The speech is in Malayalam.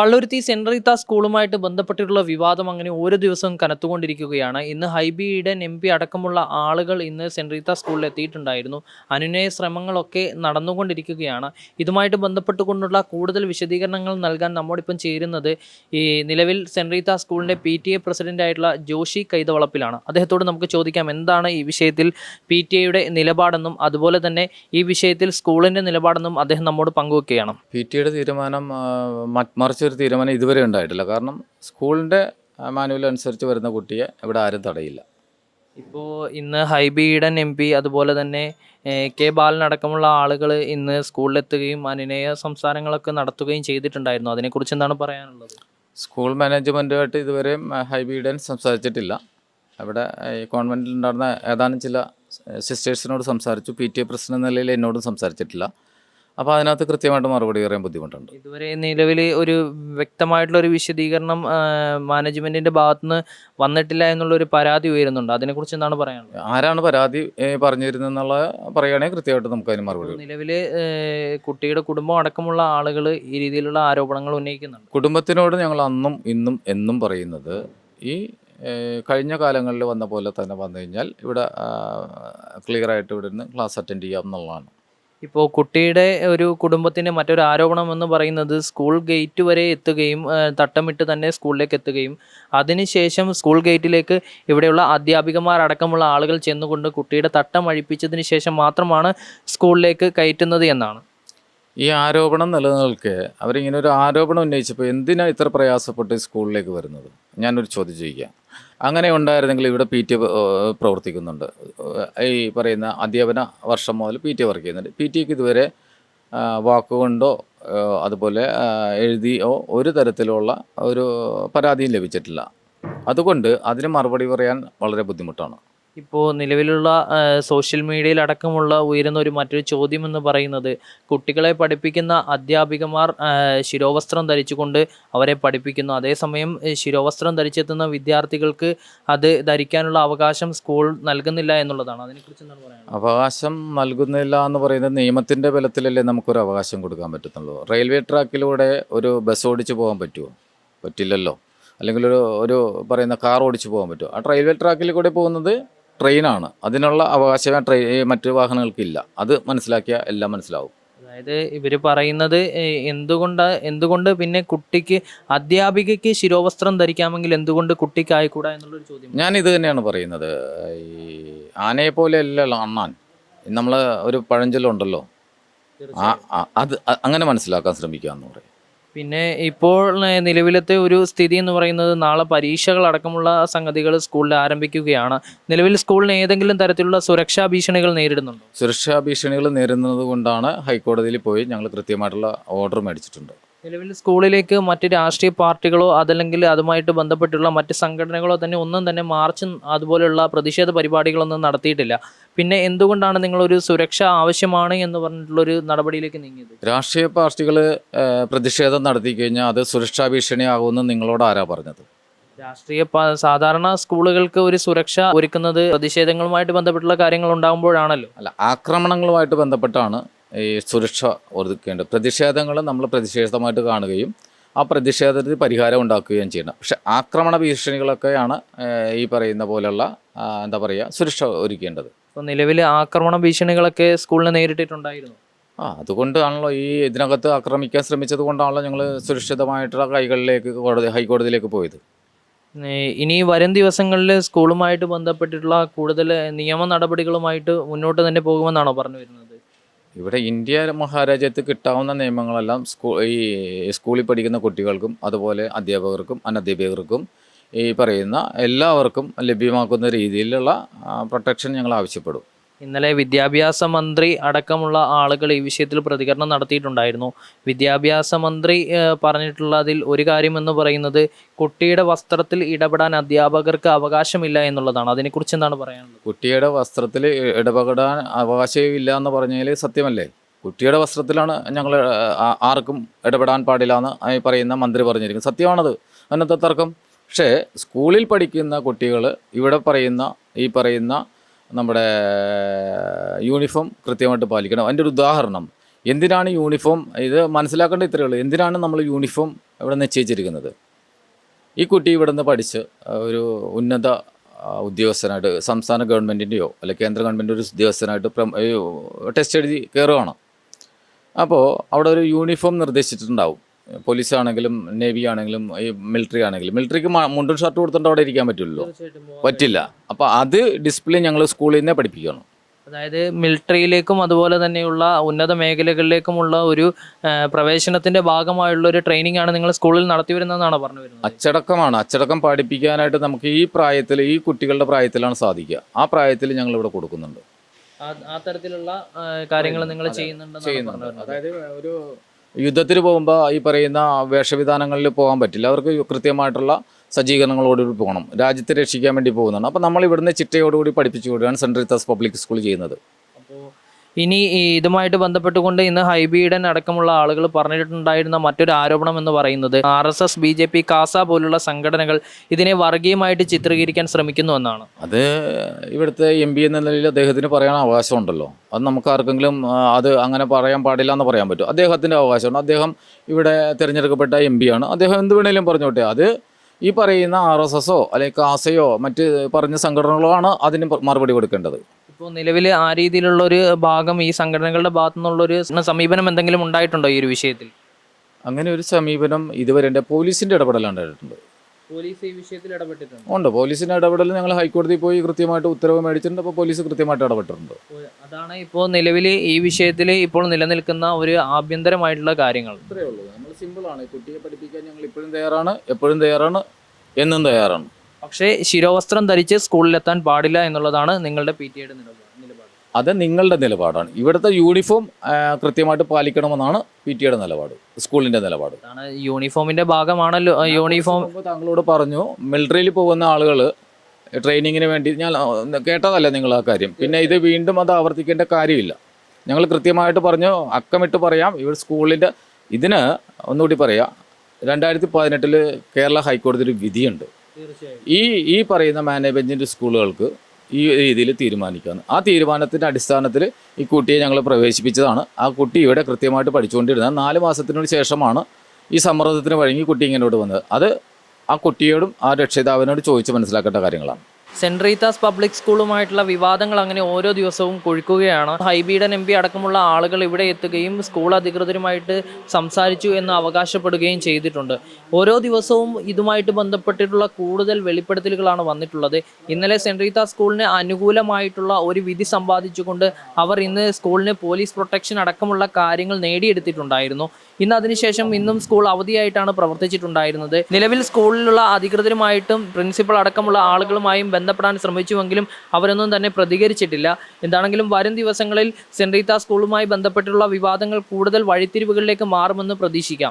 പള്ളുരുത്തി സെന്റ് റീത്ത സ്കൂളുമായിട്ട് ബന്ധപ്പെട്ടിട്ടുള്ള വിവാദം അങ്ങനെ ഓരോ ദിവസവും കനത്തുകൊണ്ടിരിക്കുകയാണ്. ഇന്ന് ഹൈബി ഈഡൻ എം പി അടക്കമുള്ള ആളുകൾ ഇന്ന് സെന്റ് റീത്ത സ്കൂളിൽ എത്തിയിട്ടുണ്ടായിരുന്നു. അനുനയ ശ്രമങ്ങളൊക്കെ നടന്നുകൊണ്ടിരിക്കുകയാണ്. ഇതുമായിട്ട് ബന്ധപ്പെട്ടുകൊണ്ടുള്ള കൂടുതൽ വിശദീകരണങ്ങൾ നൽകാൻ നമ്മോടിപ്പം ചേരുന്നത് ഈ നിലവിൽ സെന്റ് റീത്ത സ്കൂളിന്റെ പി ടി എ പ്രസിഡന്റായിട്ടുള്ള ജോഷി കൈതവളപ്പിലാണ്. അദ്ദേഹത്തോട് നമുക്ക് ചോദിക്കാം എന്താണ് ഈ വിഷയത്തിൽ പി ടി എയുടെ നിലപാടെന്നും അതുപോലെ തന്നെ ഈ വിഷയത്തിൽ സ്കൂളിന്റെ നിലപാടെന്നും അദ്ദേഹം നമ്മോട് പങ്കുവെക്കുകയാണ്. പി ടി എയുടെ തീരുമാനം ആ, മറിച്ചൊരു തീരുമാനം ഇതുവരെ ഉണ്ടായിട്ടില്ല. കാരണം സ്കൂളിന്റെ മാനുവൽ അനുസരിച്ച് വരുന്ന കുട്ടിയെ ഇവിടെ ആരും തടയില്ല. ഇപ്പോൾ ഇന്ന് ഹൈബി ഈഡൻ എം പി അതുപോലെ തന്നെ കെ ബാലൻ അടക്കമുള്ള ആളുകൾ ഇന്ന് സ്കൂളിലെത്തുകയും അനുനയ സംസാരങ്ങളൊക്കെ നടത്തുകയും ചെയ്തിട്ടുണ്ടായിരുന്നു. അതിനെക്കുറിച്ച് എന്താണ് പറയാനുള്ളത്? സ്കൂൾ മാനേജ്മെന്റുമായിട്ട് ഇതുവരെയും ഹൈബി ഈഡൻ സംസാരിച്ചിട്ടില്ല. അവിടെ ഈ കോൺവെന്റിൽ ഉണ്ടായിരുന്ന ഏതാനും ചില സിസ്റ്റേഴ്സിനോട് സംസാരിച്ചു. പി ടി എ പ്രസിഡന്റ് എന്ന നിലയിൽ എന്നോടും സംസാരിച്ചിട്ടില്ല. അപ്പോൾ അതിനകത്ത് കൃത്യമായിട്ട് മറുപടി പറയാൻ ബുദ്ധിമുട്ടുണ്ട്. ഇതുവരെ നിലവിൽ ഒരു വ്യക്തമായിട്ടുള്ള ഒരു വിശദീകരണം മാനേജ്മെന്റിന്റെ ഭാഗത്തുനിന്ന് വന്നിട്ടില്ല എന്നുള്ളൊരു പരാതി ഉയരുന്നുണ്ട്. അതിനെക്കുറിച്ച് എന്താണ് പറയാനുള്ളത്? ആരാണ് പരാതി പറഞ്ഞിരുന്നെന്നുള്ള പറയുകയാണെങ്കിൽ കൃത്യമായിട്ട് നമുക്ക് അതിന് മറുപടി. നിലവിൽ കുട്ടിയുടെ കുടുംബം അടക്കമുള്ള ആളുകൾ ഈ രീതിയിലുള്ള ആരോപണങ്ങൾ ഉന്നയിക്കുന്നുണ്ട്. കുടുംബത്തിനോട് ഞങ്ങൾ അന്നും ഇന്നും എന്നും പറയുന്നത് ഈ കഴിഞ്ഞ കാലങ്ങളിൽ വന്ന പോലെ തന്നെ വന്നു കഴിഞ്ഞാൽ ഇവിടെ ക്ലിയറായിട്ട് ഇവിടെ നിന്ന് ക്ലാസ് അറ്റൻഡ് ചെയ്യാം എന്നുള്ളതാണ്. ഇപ്പോൾ കുട്ടിയുടെ ഒരു കുടുംബത്തിന്റെ മറ്റൊരു ആരോപണം എന്ന് പറയുന്നത് സ്കൂൾ ഗേറ്റ് വരെ എത്തുകയും തട്ടമിട്ട് തന്നെ സ്കൂളിലേക്ക് എത്തുകയും അതിനുശേഷം സ്കൂൾ ഗേറ്റിലേക്ക് ഇവിടെയുള്ള അധ്യാപികമാരടക്കമുള്ള ആളുകൾ ചെന്നുകൊണ്ട് കുട്ടിയുടെ തട്ടം അഴിപ്പിച്ചതിന് ശേഷം മാത്രമാണ് സ്കൂളിലേക്ക് കയറ്റുന്നത് എന്നാണ്. ഈ ആരോപണം നിലനിൽക്കെ അവരിങ്ങനെ ഒരു ആരോപണം ഉന്നയിച്ചപ്പോൾ എന്തിനാണ് ഇത്ര പ്രയാസപ്പെട്ട് സ്കൂളിലേക്ക് വരുന്നത്? ഞാനൊരു ചോദ്യം ചോദിക്കാം. അങ്ങനെ ഉണ്ടായിരുന്നെങ്കിൽ ഇവിടെ പി ടി പ്രവർത്തിക്കുന്നുണ്ട്. ഈ പറയുന്ന അധ്യാപന വർഷം മുതൽ പി ടി വർക്ക് ചെയ്യുന്നുണ്ട്. പി ടിക്ക് ഇതുവരെ വാക്കുകൊണ്ടോ അതുപോലെ എഴുതിയോ ഒരു തരത്തിലുള്ള ഒരു പരാതിയും ലഭിച്ചിട്ടില്ല. അതുകൊണ്ട് അതിന് മറുപടി പറയാൻ വളരെ ബുദ്ധിമുട്ടാണ്. ഇപ്പോൾ നിലവിലുള്ള സോഷ്യൽ മീഡിയയിൽ അടക്കമുള്ള ഉയരുന്ന ഒരു മറ്റൊരു ചോദ്യം എന്ന് പറയുന്നത് കുട്ടികളെ പഠിപ്പിക്കുന്ന അധ്യാപികമാർ ശിരോവസ്ത്രം ധരിച്ചുകൊണ്ട് അവരെ പഠിപ്പിക്കുന്നു. അതേസമയം ശിരോവസ്ത്രം ധരിച്ചെത്തുന്ന വിദ്യാർത്ഥികൾക്ക് അത് ധരിക്കാനുള്ള അവകാശം സ്കൂൾ നൽകുന്നില്ല എന്നുള്ളതാണ്. അതിനെക്കുറിച്ച് എന്താണ് പറയുന്നത് അവകാശം നൽകുന്നില്ല എന്ന് പറയുന്നത് നിയമത്തിന്റെ ബലത്തിലല്ലേ നമുക്കൊരു അവകാശം കൊടുക്കാൻ പറ്റത്തുള്ളൂ. റെയിൽവേ ട്രാക്കിലൂടെ ഒരു ബസ് ഓടിച്ചു പോകാൻ പറ്റുമോ പറ്റില്ലല്ലോ. അല്ലെങ്കിൽ ഒരു ഒരു പറയുന്ന കാർ ഓടിച്ചു പോകാൻ പറ്റുമോ ആ റെയിൽവേ ട്രാക്കിൽ കൂടെ പോകുന്നത് ട്രെയിനാണ്. അതിനുള്ള അവകാശം ട്രെയിൻ മറ്റു വാഹനങ്ങൾക്കില്ല. അത് മനസ്സിലാക്കിയാൽ എല്ലാം മനസ്സിലാവും. അതായത് ഇവർ പറയുന്നത് എന്തുകൊണ്ട് എന്തുകൊണ്ട് പിന്നെ കുട്ടിക്ക് അധ്യാപികയ്ക്ക് ശിരോവസ്ത്രം ധരിക്കാമെങ്കിൽ എന്തുകൊണ്ട് കുട്ടിക്ക് ആയിക്കൂടാ എന്നുള്ളൊരു ചോദ്യം. ഞാൻ ഇത് തന്നെയാണ് പറയുന്നത്. ഈ ആനയെ പോലെ അല്ലല്ലോ അണ്ണാൻ. നമ്മൾ ഒരു പഴഞ്ചൊല്ലുണ്ടല്ലോ. അത് അങ്ങനെ മനസ്സിലാക്കാൻ ശ്രമിക്കുക എന്ന് പറയും. പിന്നെ ഇപ്പോൾ നിലവിലത്തെ ഒരു സ്ഥിതി എന്ന് പറയുന്നത് നാളെ പരീക്ഷകൾ അടക്കമുള്ള സംഗതികൾ സ്കൂളിൽ ആരംഭിക്കുകയാണ്. നിലവിൽ സ്കൂളിന് ഏതെങ്കിലും തരത്തിലുള്ള സുരക്ഷാ ഭീഷണികൾ നേരിടുന്നുണ്ടോ? സുരക്ഷാ ഭീഷണികൾ നേരിടുന്നത് കൊണ്ടാണ് ഹൈക്കോടതിയിൽ പോയി ഞങ്ങൾ കൃത്യമായിട്ടുള്ള ഓർഡർ മേടിച്ചിട്ടുണ്ട്. നിലവിൽ സ്കൂളിലേക്ക് മറ്റ് രാഷ്ട്രീയ പാർട്ടികളോ അതല്ലെങ്കിൽ അതുമായിട്ട് ബന്ധപ്പെട്ടുള്ള മറ്റ് സംഘടനകളോ തന്നെ ഒന്നും തന്നെ മാർച്ച് അതുപോലെയുള്ള പ്രതിഷേധ പരിപാടികളൊന്നും നടത്തിയിട്ടില്ല. പിന്നെ എന്തുകൊണ്ടാണ് നിങ്ങളൊരു സുരക്ഷ ആവശ്യമാണ് എന്ന് പറഞ്ഞിട്ടുള്ളൊരു നടപടിയിലേക്ക് നീങ്ങിയത്? രാഷ്ട്രീയ പാർട്ടികൾ പ്രതിഷേധം നടത്തി കഴിഞ്ഞാൽ അത് സുരക്ഷാ ഭീഷണിയാകുമെന്ന് നിങ്ങളോട് ആരാ പറഞ്ഞത്? രാഷ്ട്രീയ സാധാരണ സ്കൂളുകൾക്ക് ഒരു സുരക്ഷ ഒരുക്കുന്നത് പ്രതിഷേധങ്ങളുമായിട്ട് ബന്ധപ്പെട്ടുള്ള കാര്യങ്ങൾ ഉണ്ടാകുമ്പോഴാണല്ലോ. അല്ല ആക്രമണങ്ങളുമായിട്ട് ബന്ധപ്പെട്ടാണ് ഈ സുരക്ഷ ഒതുക്കേണ്ടത്. പ്രതിഷേധങ്ങൾ നമ്മൾ പ്രതിഷേധമായിട്ട് കാണുകയും ആ പ്രതിഷേധത്തിന് പരിഹാരം ഉണ്ടാക്കുകയും ചെയ്യണം. പക്ഷെ ആക്രമണ ഭീഷണികളൊക്കെയാണ് ഈ പറയുന്ന പോലെയുള്ള എന്താ പറയുക സുരക്ഷ ഒരുക്കേണ്ടത്. ഇപ്പോൾ നിലവിൽ ആക്രമണ ഭീഷണികളൊക്കെ സ്കൂളിന് നേരിട്ടിട്ടുണ്ടായിരുന്നു? ആ അതുകൊണ്ടാണല്ലോ ഈ ഇതിനകത്ത് ആക്രമിക്കാൻ ശ്രമിച്ചത് കൊണ്ടാണല്ലോ ഞങ്ങൾ സുരക്ഷിതമായിട്ടുള്ള കൈകളിലേക്ക് കോടതി ഹൈക്കോടതിയിലേക്ക് പോയത്. ഇനി വരും ദിവസങ്ങളിൽ സ്കൂളുമായിട്ട് ബന്ധപ്പെട്ടിട്ടുള്ള കൂടുതൽ നിയമ നടപടികളുമായിട്ട് മുന്നോട്ട് തന്നെ പോകുമെന്നാണോ പറഞ്ഞു വരുന്നത്? ഇവിടെ ഇന്ത്യ മഹാരാജ്യത്ത് കിട്ടാവുന്ന നിയമങ്ങളെല്ലാം സ്കൂ ഈ സ്കൂളിൽ പഠിക്കുന്ന കുട്ടികൾക്കും അതുപോലെ അധ്യാപകർക്കും അനധ്യാപകർക്കും ഈ പറയുന്ന എല്ലാവർക്കും ലഭ്യമാക്കുന്ന രീതിയിലുള്ള പ്രൊട്ടക്ഷൻ ഞങ്ങൾ ആവശ്യപ്പെടും. ഇന്നലെ വിദ്യാഭ്യാസ മന്ത്രി അടക്കമുള്ള ആളുകൾ ഈ വിഷയത്തിൽ പ്രതികരണം നടത്തിയിട്ടുണ്ടായിരുന്നു. വിദ്യാഭ്യാസ മന്ത്രി പറഞ്ഞിട്ടുള്ളതിൽ ഒരു കാര്യം എന്ന് പറയുന്നത് കുട്ടിയുടെ വസ്ത്രത്തിൽ ഇടപെടാൻ അധ്യാപകർക്ക് അവകാശമില്ല എന്നുള്ളതാണ്. അതിനെക്കുറിച്ച് എന്താണ് പറയാനുള്ളത്? കുട്ടിയുടെ വസ്ത്രത്തിൽ ഇടപെടാൻ അവകാശമില്ല എന്ന് പറഞ്ഞാൽ സത്യമല്ലേ? കുട്ടിയുടെ വസ്ത്രത്തിലാണ് ഞങ്ങൾ ആർക്കും ഇടപെടാൻ പാടില്ല എന്ന് പറയുന്ന മന്ത്രി പറഞ്ഞിരിക്കുന്നത്. സത്യമാണത്. അന്നത്തെ തർക്കം? പക്ഷേ സ്കൂളിൽ പഠിക്കുന്ന കുട്ടികൾ ഇവിടെ പറയുന്ന ഈ പറയുന്ന നമ്മുടെ യൂണിഫോം കൃത്യമായിട്ട് പാലിക്കണം. അതിന്റെ ഒരു ഉദാഹരണം എന്തിനാണ് യൂണിഫോം ഇത് മനസ്സിലാക്കേണ്ട ഇത്രയേ ഉള്ളൂ. എന്തിനാണ് നമ്മൾ യൂണിഫോം ഇവിടെ നിശ്ചയിച്ചിരിക്കുന്നത്? ഈ കുട്ടി ഇവിടെ നിന്ന് പഠിച്ച് ഒരു ഉന്നത ഉദ്യോഗസ്ഥനായിട്ട് സംസ്ഥാന ഗവൺമെന്റിന്റെയോ അല്ലെ കേന്ദ്ര ഗവൺമെന്റ് ഒരു ഉദ്യോഗസ്ഥനായിട്ട് ടെസ്റ്റ് എഴുതി കയറുകയാണ് അപ്പോൾ അവിടെ ഒരു യൂണിഫോം നിർദ്ദേശിച്ചിട്ടുണ്ടാവും. പോലീസ് ആണെങ്കിലും നേവി ആണെങ്കിലും ഈ മിലിറ്ററി ആണെങ്കിലും മിലിറ്ററിക്ക് മുണ്ടും ഷർട്ട് കൊടുത്തിട്ട് അവിടെ ഇരിക്കാൻ പറ്റുമല്ലോ പറ്റില്ല. അപ്പോൾ അത് ഡിസിപ്ലിൻ ഞങ്ങൾ സ്കൂളിൽ നിന്നേ പഠിപ്പിക്കണം. അതായത് മിലിറ്ററിയിലേക്കും അതുപോലെ തന്നെയുള്ള ഉന്നത മേഖലകളിലേക്കുമുള്ള ഒരു പ്രവേശനത്തിന്റെ ഭാഗമായുള്ള ഒരു ട്രെയിനിങ് ആണ് നിങ്ങൾ സ്കൂളിൽ നടത്തി വരുന്നതെന്നാണ് പറഞ്ഞു വരുന്നത്? അച്ചടക്കമാണ്. അച്ചടക്കം പഠിപ്പിക്കാനായിട്ട് നമുക്ക് ഈ പ്രായത്തിൽ ഈ കുട്ടികളുടെ പ്രായത്തിലാണ് സാധിക്കുക. ആ പ്രായത്തിൽ ഞങ്ങൾ ഇവിടെ കൊടുക്കുന്നുണ്ട്. ആ- തരത്തിലുള്ള കാര്യങ്ങൾ നിങ്ങൾ ചെയ്യുന്നുണ്ട്. അതായത് ഒരു യുദ്ധത്തിന് പോകുമ്പോൾ ഈ പറയുന്ന വേഷവിധാനങ്ങളിൽ പോകാൻ പറ്റില്ല. അവർക്ക് കൃത്യമായിട്ടുള്ള സജ്ജീകരണങ്ങളോടുകൂടി പോകണം. രാജ്യത്തെ രക്ഷിക്കാൻ വേണ്ടി പോകുന്നതാണ്. അപ്പോൾ നമ്മൾ ഇവിടുന്ന് ചിട്ടയോടുകൂടി പഠിപ്പിച്ചു കൊടുക്കുകയാണ് സെൻട്രൽ ഇത്താസ് പബ്ലിക് സ്കൂൾ ചെയ്യുന്നത്. അപ്പോൾ ഇനി ഇതുമായിട്ട് ബന്ധപ്പെട്ടുകൊണ്ട് ഇന്ന് ഹൈബീഡൻ അടക്കമുള്ള ആളുകൾ പറഞ്ഞിട്ടുണ്ടായിരുന്ന മറ്റൊരു ആരോപണം എന്ന് പറയുന്നത് R S S B J P CASA പോലുള്ള സംഘടനകൾ ഇതിനെ വർഗീയമായിട്ട് ചിത്രീകരിക്കാൻ ശ്രമിക്കുന്നു എന്നാണ്. അത് ഇവിടുത്തെ എം പി എന്ന നിലയിൽ അദ്ദേഹത്തിന് പറയാൻ അവകാശമുണ്ടല്ലോ. അത് നമുക്ക് ആർക്കെങ്കിലും അത് അങ്ങനെ പറയാൻ പാടില്ല എന്ന് പറയാൻ പറ്റും. അദ്ദേഹത്തിന്റെ അവകാശമുണ്ട് അദ്ദേഹം ഇവിടെ തിരഞ്ഞെടുക്കപ്പെട്ട എം ആണ്. അദ്ദേഹം എന്ത് വേണേലും പറഞ്ഞോട്ടെ അത് ഈ പറയുന്ന ആർ എസ് എസോ അല്ലെങ്കിൽ കാസയോ മറ്റ് പറഞ്ഞ സംഘടനകളോ ആണ് അതിന് മറുപടി കൊടുക്കേണ്ടത്. ഇപ്പോൾ നിലവിൽ ആ രീതിയിലുള്ള ഒരു ഭാഗം ഈ സംഘടനകളുടെ ഭാഗത്തു നിന്നുള്ള ഒരു സമീപനം എന്തെങ്കിലും ഉണ്ടായിട്ടുണ്ടോ ഈ ഒരു വിഷയത്തിൽ? അങ്ങനെ ഒരു സമീപനം ഇതുവരെ എന്റെ പോലീസിന്റെ ഇടപെടലുണ്ടായിട്ടുണ്ട് പോലീസ് ഈ വിഷയത്തിൽ ഇടപെട്ടിട്ടുണ്ട്. ഉണ്ട്. പോലീസിന്റെ ഇടപെടൽ ഞങ്ങൾ ഹൈക്കോടതിയിൽ പോയി കൃത്യമായിട്ട് ഉത്തരവ് മേടിച്ചിട്ടുണ്ട്. അപ്പോൾ പോലീസ് കൃത്യമായിട്ട് ഇടപെട്ടിട്ടുണ്ട്. അതാണ് ഇപ്പോൾ നിലവിൽ ഈ വിഷയത്തിൽ ഇപ്പോൾ നിലനിൽക്കുന്ന ഒരു ആഭ്യന്തരമായിട്ടുള്ള കാര്യങ്ങൾ. ഇത്രയേ ഉള്ളൂ. നമ്മൾ സിമ്പിളാണ് കുട്ടിയെ പഠിപ്പിക്കാൻ ഞങ്ങൾ ഇപ്പോഴും തയ്യാറാണ് എപ്പോഴും തയ്യാറാണ് എന്നും തയ്യാറാണ്. പക്ഷേ ശിരോവസ്ത്രം ധരിച്ച് സ്കൂളിലെത്താൻ പാടില്ല എന്നുള്ളതാണ് നിങ്ങളുടെ പി ടി എയുടെ നിലപാട് അത് നിങ്ങളുടെ നിലപാടാണ്. ഇവിടുത്തെ യൂണിഫോം കൃത്യമായിട്ട് പാലിക്കണമെന്നാണ് പി ടി ഐയുടെ നിലപാട് സ്കൂളിന്റെ നിലപാട്. യൂണിഫോമിന്റെ ഭാഗമാണല്ലോ യൂണിഫോം താങ്കളോട് പറഞ്ഞു മിലിറ്ററിയിൽ പോകുന്ന ആളുകൾ ട്രെയിനിങ്ങിന് വേണ്ടി ഞാൻ കേട്ടതല്ലേ നിങ്ങൾ ആ കാര്യം? പിന്നെ ഇത് വീണ്ടും അത് ആവർത്തിക്കേണ്ട കാര്യമില്ല. ഞങ്ങൾ കൃത്യമായിട്ട് പറഞ്ഞു അക്കമിട്ട് പറയാം ഇവർ സ്കൂളിന്റെ ഇതിന് ഒന്നുകൂടി പറയാം രണ്ടായിരത്തി പതിനെട്ടിൽ കേരള ഹൈക്കോടതി ഒരു വിധിയുണ്ട്. ഈ ഈ പറയുന്ന മാനേജ്മെന്റിന്റെ സ്കൂളുകൾക്ക് ഈ രീതിയിൽ തീരുമാനിക്കുകയാണ് ആ തീരുമാനത്തിന്റെ അടിസ്ഥാനത്തിൽ ഈ കുട്ടിയെ ഞങ്ങൾ പ്രവേശിപ്പിച്ചതാണ്. ആ കുട്ടി ഇവിടെ കൃത്യമായിട്ട് പഠിച്ചുകൊണ്ടിരുന്നത് നാല് മാസത്തിനു ശേഷമാണ് ഈ സമ്മർദ്ദത്തിന് വഴങ്ങി കുട്ടി ഇങ്ങോട്ട് വന്നത്. അത് ആ കുട്ടിയോടും ആ രക്ഷിതാവിനോട് ചോദിച്ച് മനസ്സിലാക്കേണ്ട കാര്യങ്ങളാണ്. സെന്റ് റീത്താസ് പബ്ലിക് സ്കൂളുമായിട്ടുള്ള വിവാദങ്ങൾ അങ്ങനെ ഓരോ ദിവസവും കൊഴുക്കുകയാണ്. ഹൈബീഡൻ എം പി അടക്കമുള്ള ആളുകൾ ഇവിടെ എത്തുകയും സ്കൂൾ അധികൃതരുമായിട്ട് സംസാരിച്ചു എന്ന് അവകാശപ്പെടുകയും ചെയ്തിട്ടുണ്ട്. ഓരോ ദിവസവും ഇതുമായിട്ട് ബന്ധപ്പെട്ടിട്ടുള്ള കൂടുതൽ വെളിപ്പെടുത്തലുകളാണ് വന്നിട്ടുള്ളത്. ഇന്നലെ സെന്റ് റീത്താസ് സ്കൂളിന് അനുകൂലമായിട്ടുള്ള ഒരു വിധി സമ്പാദിച്ചുകൊണ്ട് അവർ ഇന്ന് സ്കൂളിന് പോലീസ് പ്രൊട്ടക്ഷൻ അടക്കമുള്ള കാര്യങ്ങൾ നേടിയെടുത്തിട്ടുണ്ടായിരുന്നു. ഇന്ന് അതിനുശേഷം ഇന്നും സ്കൂൾ അവധിയായിട്ടാണ് പ്രവർത്തിച്ചിട്ടുണ്ടായിരുന്നത്. നിലവിൽ സ്കൂളിലുള്ള അധികൃതരുമായിട്ടും പ്രിൻസിപ്പൽ അടക്കമുള്ള ആളുകളുമായും ബന്ധപ്പെടാൻ ശ്രമിച്ചുവെങ്കിലും അവരൊന്നും തന്നെ പ്രതികരിച്ചിട്ടില്ല. എന്താണെങ്കിലും വരും ദിവസങ്ങളിൽ സെൻറീത്ത സ്കൂളുമായി ബന്ധപ്പെട്ടുള്ള വിവാദങ്ങൾ കൂടുതൽ വഴിത്തിരിവുകളിലേക്ക് മാറുമെന്ന് പ്രതീക്ഷിക്കാം.